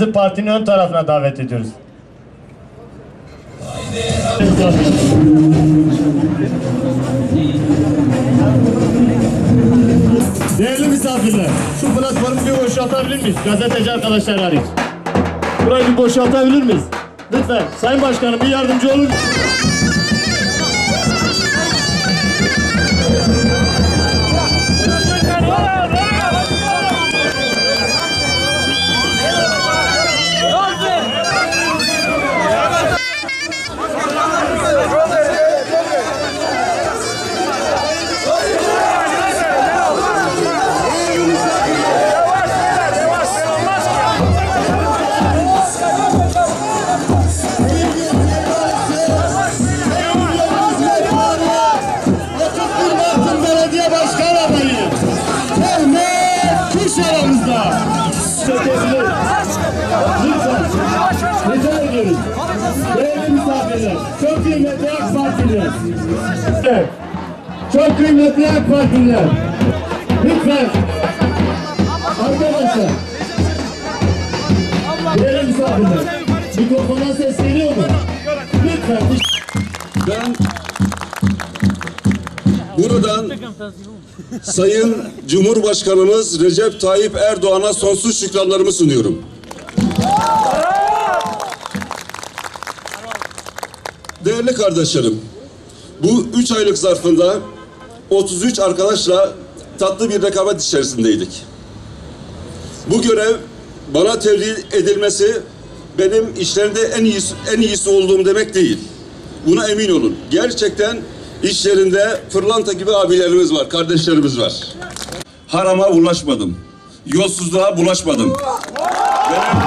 bizi partinin ön tarafına davet ediyoruz. Değerli misafirler, şu platformu bir boşaltabilir miyiz? Gazeteci arkadaşlar hariç. Burayı bir boşaltabilir miyiz? Lütfen, Sayın Başkanım bir yardımcı olun. Rica ediyoruz. Değerli misafirler, çok kıymetli AK Partililer. Çok kıymetli AK Partililer. Lütfen. Arkadaşlar. Değerli misafirler. Mikrofona ses geliyor mu? Lütfen. Ben buradan Sayın Cumhurbaşkanımız Recep Tayyip Erdoğan'a sonsuz şükranlarımı sunuyorum. Değerli kardeşlerim, bu üç aylık zarfında 33 arkadaşla tatlı bir rekabet içerisindeydik. Bu görev bana tevdi edilmesi benim işlerinde en iyisi, en iyisi olduğum demek değil. Buna emin olun. Gerçekten işlerinde fırlanta gibi abilerimiz var, kardeşlerimiz var. Harama ulaşmadım. Yolsuzluğa bulaşmadım. Ben,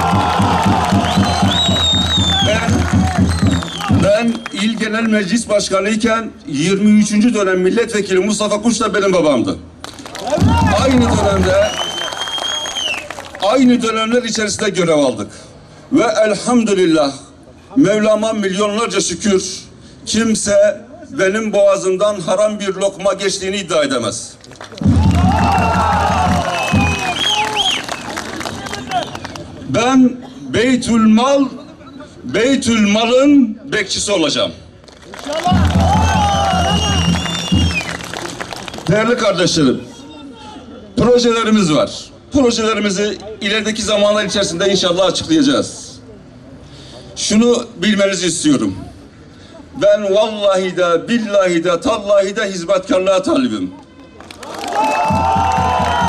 ben İl Genel Meclis Başkanı iken 23. dönem milletvekili Mustafa Kuş da benim babamdı. Aynı dönemde aynı dönemler içerisinde görev aldık. Ve elhamdülillah Mevlam'a milyonlarca şükür kimse benim boğazımdan haram bir lokma geçtiğini iddia edemez. Ben Beytül Mal Beytül Mal'ın bekçisi olacağım. Değerli kardeşlerim, projelerimiz var. Projelerimizi ilerideki zamanlar içerisinde inşallah açıklayacağız. Şunu bilmenizi istiyorum. Ben vallahi de billahi de tallahi de hizmetkarlığa talibim.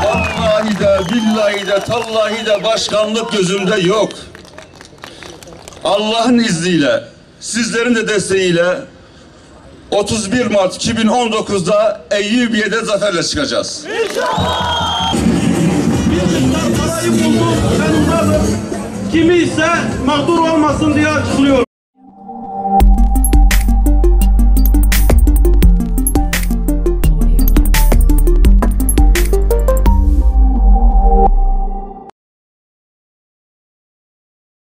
Vallahi de billahi de tallahi de başkanlık gözümde yok. Allah'ın izniyle, sizlerin de desteğiyle 31 Mart 2019'da Eyyubiye'de zaferle çıkacağız. Uzadım. Kimi ise mağdur olmasın diye açıklıyor.